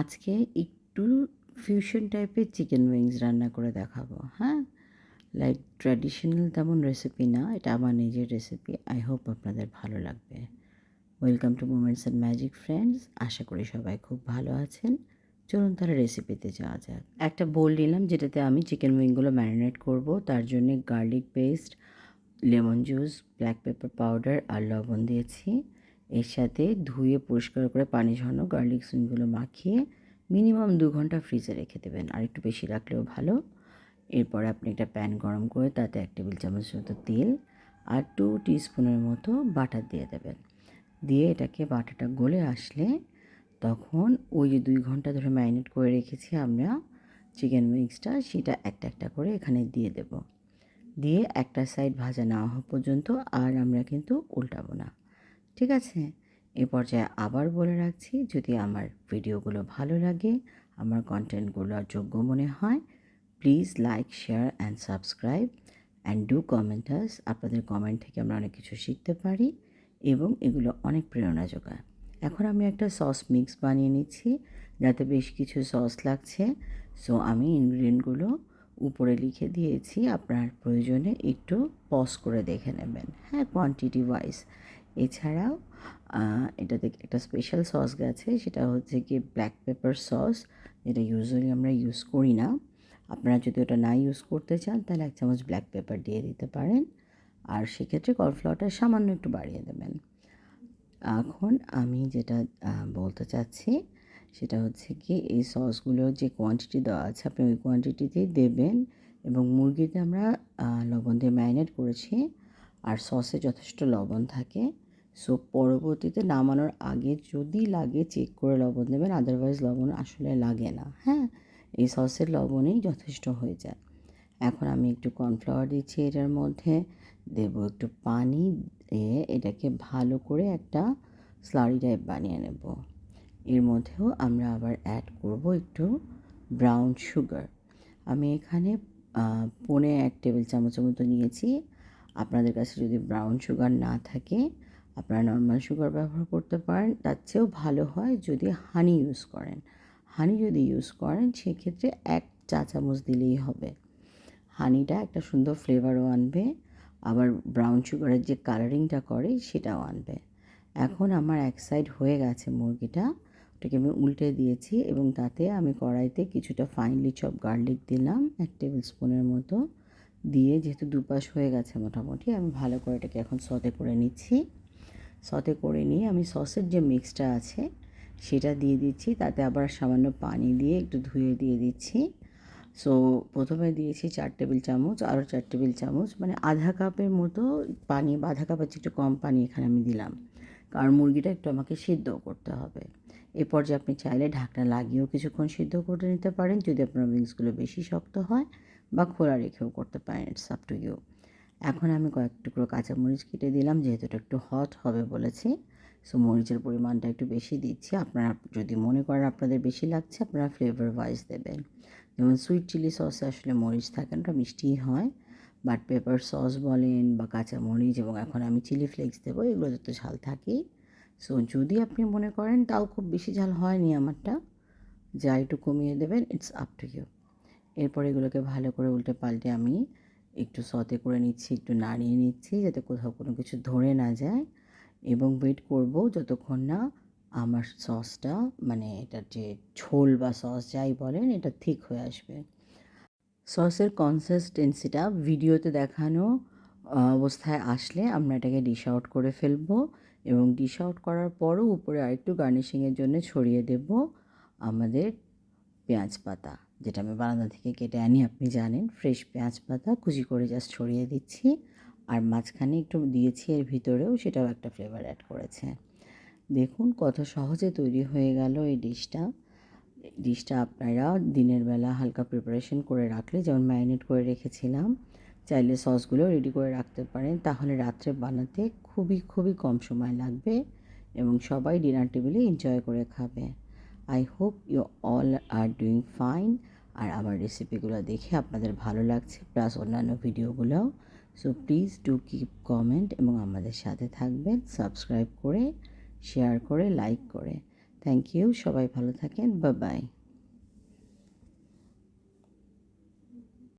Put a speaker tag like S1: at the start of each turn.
S1: আজকে একটু ফিউশন টাইপের চিকেন উইংস রান্না করে দেখাবো হ্যাঁ? লাইক ট্র্যাডিশনাল তেমন রেসিপি না, এটা আমার নিজের রেসিপি আই হোপ আপনাদের ভালো লাগবে। Welcome to moments and magic friends আশা করি সবাই খুব ভালো আছেন। চলুন তাহলে রেসিপিতে যাওয়া যাক। একটা বোল নিলাম, যেটাতে আমি চিকেন উইংগুলো ম্যারিনেট করব। তার জন্য garlic paste lemon juice black pepper powder আর লবণ দিয়েছি। এর সাথে ধুয়ে পরিষ্কার করে পানি ঝরানো গার্লিক উইংগুলো মাখিয়ে মিনিমাম দু ঘণ্টা ফ্রিজে রেখে দেবেন। আর একটু বেশি রাখলেও ভালো। এরপরে আপনি একটা প্যান গরম করে তাতে এক টেবিল চামচ মতো তেল আর টু টিস্পুনের মতো বাটার দিয়ে দেবেন। দিয়ে এটাকে বাটারটা গলে আসলে তখন ওই যে দুই ঘণ্টা ধরে ম্যারিনেট করে রেখেছি আমরা চিকেন উইংসটা সেটা একটা একটা করে এখানে দিয়ে দেব। দিয়ে একটা সাইড ভাজা না হওয়া পর্যন্ত আর আমরা কিন্তু উল্টাবো না। ঠিক আছে? এ পর্যায়ে আবার বলে রাখছি, যদি আমার ভিডিওগুলো ভালো লাগে, আমার কন্টেন্টগুলো যোগ্য মনে হয় please like share and subscribe and do commenters আপনাদের কমেন্ট থেকে আমরা অনেক কিছু শিখতে পারি এবং এগুলো অনেক প্রেরণা যোগায়। এখন আমি একটা সস মিক্স বানিয়ে নিচ্ছি, যাতে বেশ কিছু সস লাগছে। সো আমি ইনগ্রিডিয়েন্টগুলো উপরে লিখে দিয়েছি, আপনার প্রয়োজনে একটু পজ করে দেখে নেবেন। হ্যাঁ কোয়ান্টিটি ওয়াইজ এছাড়াও এটা এটাতে একটা স্পেশাল সস গেছে সেটা হচ্ছে কি ব্ল্যাক পেপার সস যেটা ইউজুয়ালি আমরা ইউজ করি না। আপনারা যদি ওটা না ইউজ করতে চান, তাহলে এক চামচ ব্ল্যাক পেপার দিয়ে দিতে পারেন। আর সেক্ষেত্রে কর্নফ্লাওয়ারটা সামান্য একটু বাড়িয়ে দেবেন। এখন আমি যেটা বলতে চাচ্ছি, সেটা হচ্ছে কি এই সসগুলোর যে কোয়ান্টিটি দেওয়া আছে, আপনি ওই কোয়ান্টিটিতেই দেবেন এবং মুরগিতে আমরা লবণ দিয়ে ম্যারিনেট করেছি। আর সসে যথেষ্ট লবণ থাকে। সো পরবর্তীতে নামানোর আগে যদি লাগে চেক করে লবণ দেবেন আদারওয়াইজ লবণ আসলে লাগে না। হ্যাঁ? এই সসের লবণেই যথেষ্ট হয়ে যায়। এখন আমি একটু কর্নফ্লাওয়ার দিচ্ছি এটার মধ্যে। দেব একটু পানি দিয়ে এটাকে ভালো করে একটা স্লারি টাইপ বানিয়ে নেব। এর মধ্যেও আমরা আবার অ্যাড করব একটু ব্রাউন সুগার আমি এখানে পনে এক টেবিল চামচের মতো নিয়েছি। আপনাদের কাছে যদি ব্রাউন সুগার না থাকে আপনারা নর্মাল সুগার ব্যবহার করতে পারেন, তার চেয়েও ভালো হয় যদি হানি ইউজ করেন। হানি যদি ইউজ করেন, সেক্ষেত্রে এক চা চামচ দিলেই হবে। হানিটা একটা সুন্দর ফ্লেভারও আনবে, আবার ব্রাউন সুগারের যে কালারিংটা করে, সেটাও আনবে। এখন আমার এক সাইড হয়ে গেছে মুরগিটা, ওটাকে আমি উল্টে দিয়েছি এবং তাতে আমি কড়াইতে কিছুটা ফাইনলি চপ গার্লিক দিলাম, এক টেবিল স্পুনের মতো। দিয়ে যেহেতু দুপাশ হয়ে গেছে মোটামুটি, আমি ভালো করে এটাকে এখন সতে করে নিচ্ছি। সতে করে নিয়ে আমি সসের যে মিক্সটা আছে, সেটা দিয়ে দিচ্ছি। তাতে আবার সামান্য পানি দিয়ে একটু ধুয়ে দিয়ে দিচ্ছি। সো প্রথমে দিয়েছি চার টেবিল চামচ, আরও চার টেবিল চামচ মানে আধা কাপের মতো পানি বা আধা কাপের একটু কম পানি এখানে আমি দিলাম। কারণ মুরগিটা একটু আমাকে সিদ্ধ করতে হবে। এরপর যে আপনি চাইলে ঢাকনা লাগিয়েও কিছুক্ষণ সিদ্ধ করে নিতে পারেন। যদি আপনার উইংসগুলো বেশি শক্ত হয় বা খোলা রেখেও করতে পারেন ইটস আপ টু ইউ এখন আমি কয়েক টুকরো কাঁচামরিচ কেটে দিলাম, যেহেতু এটা একটু হট হবে বলেছি। সো মরিচের পরিমাণটা একটু বেশি দিচ্ছি। আপনারা যদি মনে করেন আপনাদের বেশি লাগছে, আপনারা ফ্লেভার ওয়াইজ দেবেন। যেমন সুইট চিলি সসে আসলে মরিচ থাকে না মিষ্টিই হয়। বাট পেপার সস বলেন বা কাঁচা মরিচ এবং এখন আমি চিলি ফ্লেক্স দেবো এগুলোতে তো ঝাল থাকেই সো যদি আপনি মনে করেন তাও খুব বেশি ঝাল হয়নি আমারটা, যা একটু কমিয়ে দেবেন ইটস আপ টু ইউ এরপর এগুলোকে ভালো করে উল্টে পাল্টে আমি একটু সতে করে নিচ্ছি, একটু নাড়িয়ে নিচ্ছি যাতে কোথাও কোনো কিছু ধরে না যায় এবং ওয়েট করব যতক্ষণ না আমার সসটা মানে এটার যে ঝোল বা সস যাই বলেন এটা ঠিক হয়ে আসবে। সসের কনসিস্টেন্সিটা ভিডিওতে দেখানো অবস্থায় আসলে আমরা এটাকে ডিশ আউট করে ফেলব এবং ডিশ আউট করার পরও উপরে আরেকটু গার্নিশিংয়ের জন্য ছড়িয়ে দেব আমাদের পেঁয়াজ পাতা। যেটা আমি বারান্দা থেকে কেটে আনি, আপনি জানেন ফ্রেশ পেঁয়াজ পাতা কুচি করে জাস্ট ছড়িয়ে দিচ্ছি। আর মাঝখানে একটু দিয়েছি, এর ভিতরেও সেটাও একটা ফ্লেভার অ্যাড করেছে। দেখুন কত সহজে তৈরি হয়ে গেল এই ডিশটা। ডিশটা আপনারা দিনের বেলা হালকা প্রিপারেশন করে রাখলে, যেমন ম্যারিনেট করে রেখেছিলাম, চাইলে সসগুলো রেডি করে রাখতে পারেন। তাহলে রাত্রে বানাতে খুবই খুবই কম সময় লাগবে এবং সবাই ডিনার টেবিলে এনজয় করে খাবে। I hope you all are doing fine আর আমার রেসিপিগুলো দেখে আপনাদের ভালো লাগছে প্লাস অন্যান্য ভিডিওগুলোও so please do keep comment এবং আমাদের সাথে থাকবেন সাবস্ক্রাইব করে শেয়ার করে লাইক করে। থ্যাংক ইউ সবাই ভালো থাকেন বা বাই